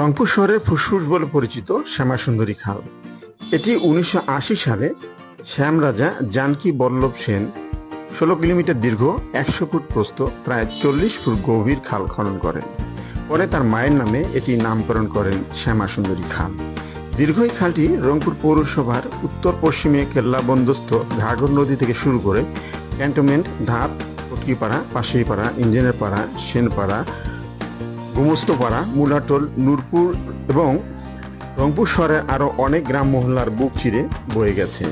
রংপুর শহরের ফুসফুস বলে পরিচিত শ্যামাসুন্দরী খাল। এটি উনিশশো আশি সালে শ্যাম রাজা জানকী বল্লভ সেন ষোলো কিলোমিটার দীর্ঘ, একশো ফুট প্রস্থ, প্রায় চল্লিশ ফুট গভীর খাল খনন করেন। পরে তার মায়ের নামে এটি নামকরণ করেন শ্যামাসুন্দরী খাল। দীর্ঘ এই খালটি রংপুর পৌরসভার উত্তর পশ্চিমে কেল্লাবন্দস্থ ঘাগর নদী থেকে শুরু করে ক্যান্টনমেন্ট, ধাপ, কটকিপাড়া, পাশেইপাড়া ইঞ্জিনিয়ার পাড়া, সেনপাড়া গুমস্তপাড়া মুলাটোল, নূরপুর এবং রংপুর শহরে আরও অনেক গ্রাম মহল্লার বুক চিরে বয়ে গেছে।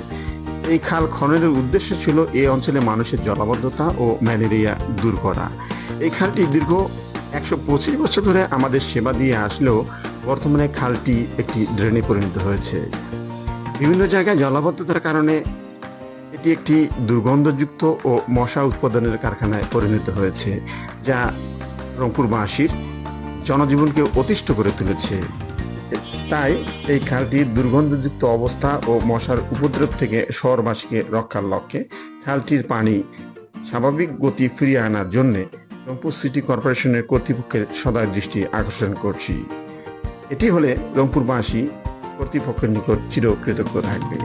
এই খাল খননের উদ্দেশ্য ছিল এই অঞ্চলে মানুষের জলাবদ্ধতা ও ম্যালেরিয়া দূর করা। এই খালটি দীর্ঘ একশো পঁচিশ বছর ধরে আমাদের সেবা দিয়ে আসলেও বর্তমানে খালটি একটি ড্রেনে পরিণত হয়েছে। বিভিন্ন জায়গায় জলাবদ্ধতার কারণে এটি একটি দুর্গন্ধযুক্ত ও মশা উৎপাদনের কারখানায় পরিণত হয়েছে, যা রংপুরবাসীর জনজীবনকে অতিষ্ঠ করে তুলেছে। তাই এই খালটি দুর্গন্ধযুক্ত অবস্থা ও মশার উপদ্রব থেকে শহরবাসীকে রক্ষার লক্ষ্যে খালটির পানি স্বাভাবিক গতি ফিরিয়ে আনার জন্য রংপুর সিটি কর্পোরেশনের কর্তৃপক্ষের সদয় দৃষ্টি আকর্ষণ করছি। এটি হলে রংপুরবাসী কর্তৃপক্ষের নিকট চিরকৃতজ্ঞ থাকবে।